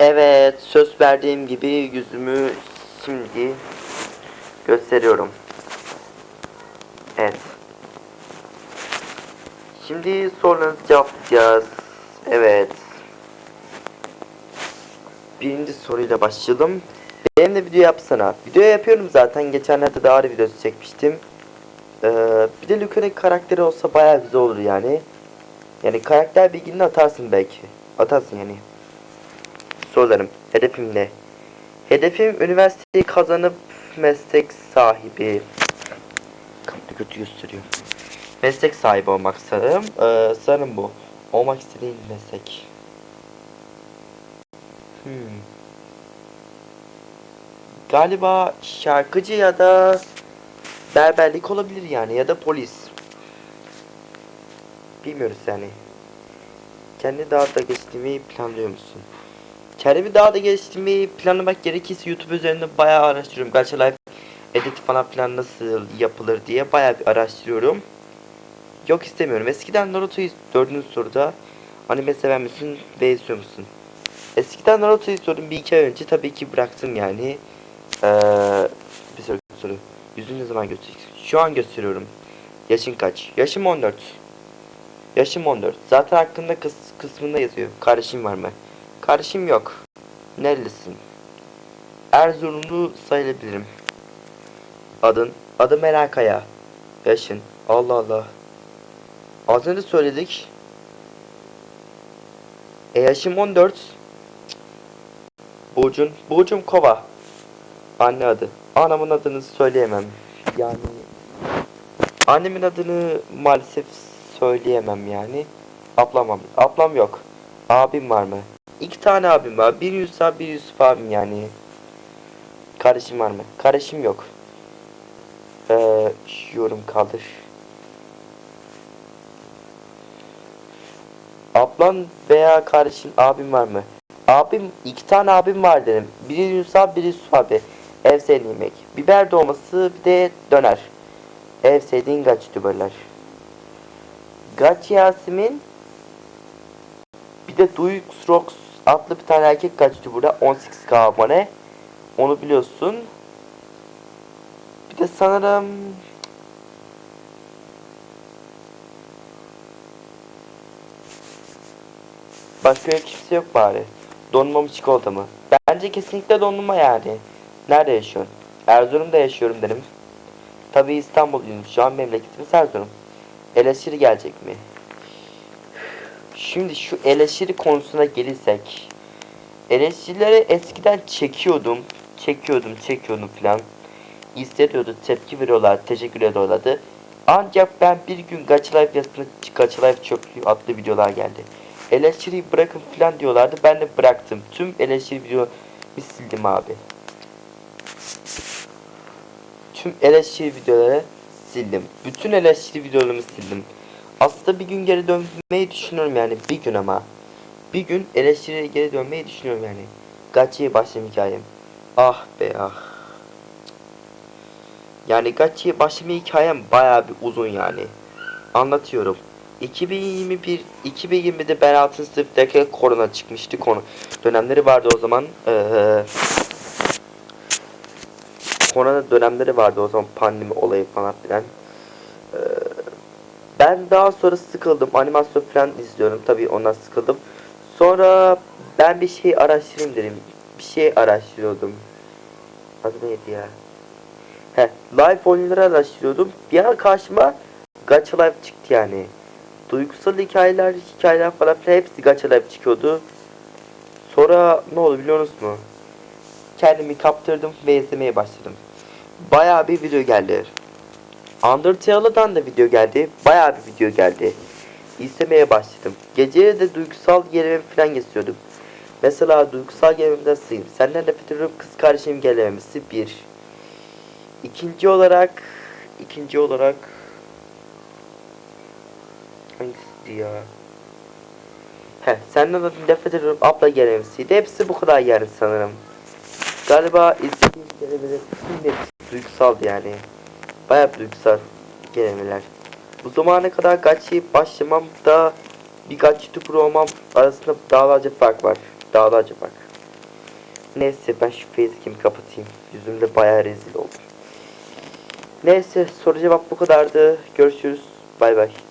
Evet, söz verdiğim gibi yüzümü şimdi gösteriyorum. Evet. Şimdi sorularınızı cevaplayacağız. Evet. Birinci soruyla başlayalım. Benimle video yapsana. Video yapıyorum zaten. Geçenlerde de ağrı videosu çekmiştim. Ee, bir de Luca'nın karakteri olsa bayağı güzel olur yani. Yani karakter bilgini atarsın belki. Atarsın yani. Sorularım. Hedefim ne? Hedefim üniversiteyi kazanıp meslek sahibi. Kapı kötü gösteriyor. Meslek sahibi olmak sanırım. Ee, sanırım bu. Olmak istediğim meslek. Hmm. Galiba şarkıcı ya da berberlik olabilir yani ya da polis. Bilmiyoruz yani. Kendi daha da geliştirmeyi planlıyor musun? Kendimi daha da geliştirmeyi planlamak gerekirse YouTube üzerinde bayağı araştırıyorum. Gacha Life edit falan filan nasıl yapılır diye bayağı bir araştırıyorum. Yok istemiyorum. Eskiden Naruto'yu dördüncü soruda anime sever misin ve izliyor musun? Eskiden Naruto'yu sordum bir iki ay önce tabii ki bıraktım yani. Ee, bir soru. Yüzünü ne zaman göstereceksin? Şu an gösteriyorum. Yaşın kaç? Yaşım 14. Yaşım 14. Zaten hakkında kıs kısmında yazıyor. Kardeşim var mı? Kardeşim yok. Nerelisin? Erzurumlu sayılabilirim. Adın? Adım Merakaya. Yaşın? Allah Allah. Az önce söyledik. E yaşım 14. Burcun? Burcum Kova. Anne adı. Anamın adını söyleyemem. Yani annemin adını maalesef söyleyemem yani. Ablam ab- ablam yok. Abim var mı? İki tane abim var. Bir Yusuf, bir Yusuf abim yani. Kardeşim var mı? Kardeşim yok. Ee, yorum kaldır. Ablan veya kardeşin abim var mı? Abim iki tane abim var dedim. Biri Yusuf, biri Yusuf abi. Ev sevdiğin yemek. Biber dolması bir de döner. Ev sevdiğin kaç youtuberlar? Gaç Yasemin bir de Duyux Rox adlı bir tane erkek kaçtı burada 18k abone. Onu biliyorsun. Bir de sanırım Başka kimse yok bari. Dondurma mı çikolata mı? Bence kesinlikle dondurma yani. Nerede yaşıyorsun? Erzurum'da yaşıyorum dedim. Tabii İstanbul'dayım. Şu an memleketimiz Erzurum. Eleştiri gelecek mi? Şimdi şu eleştiri konusuna gelirsek. Eleştirileri eskiden çekiyordum. Çekiyordum, çekiyordum filan. İstediyordu, tepki veriyorlar, teşekkür ediyorlardı. Ancak ben bir gün Gacha Life yazısında Gacha Life çöplüğü adlı videolar geldi. Eleştiriyi bırakın filan diyorlardı. Ben de bıraktım. Tüm eleştiri videoyu sildim abi. Tüm eleştiri videoları sildim. Bütün eleştiri videolarımı sildim. Aslında bir gün geri dönmeyi düşünüyorum yani bir gün ama. Bir gün eleştiriye geri dönmeyi düşünüyorum yani. Gacha'ya başlayayım hikayem. Ah be ah. Yani Gacha'ya başlama hikayem bayağı bir uzun yani. Anlatıyorum. 2021 2020'de ben 6. sınıftayken korona çıkmıştı konu dönemleri vardı o zaman ee, korona dönemleri vardı o zaman pandemi olayı falan filan Ee, ben daha sonra sıkıldım animasyon falan izliyorum tabii ondan sıkıldım sonra ben bir şey araştırayım dedim bir şey araştırıyordum adı neydi ya He, live oyunları araştırıyordum bir ara karşıma Gacha Live çıktı yani duygusal hikayeler, hikayeler falan filan hepsi Gacha Live çıkıyordu. Sonra ne oldu biliyor musunuz mu? Kendimi kaptırdım ve izlemeye başladım. Bayağı bir video geldi. Undertale'dan da video geldi. Bayağı bir video geldi. İzlemeye başladım. Geceye de duygusal gerilimi falan geçiyordum. Mesela duygusal gerilimden sayayım. Senden nefret ediyorum kız kardeşim gelememesi bir. İkinci olarak ikinci olarak Hangisiydi ya? He, senden de nefret abla gelememesiydi. Hepsi bu kadar yani sanırım. Galiba izlediğim hepsi duygusaldı yani. Bayağı duygusal kelimeler. Bu zamana kadar Gacha'yı başlamam da birkaç youtuber olmam arasında dağlarca fark var. Dağlarca fark. Neyse ben şu facecam'i kapatayım. Yüzümde bayağı rezil oldum. Neyse soru cevap bu kadardı. Görüşürüz. Bay bay.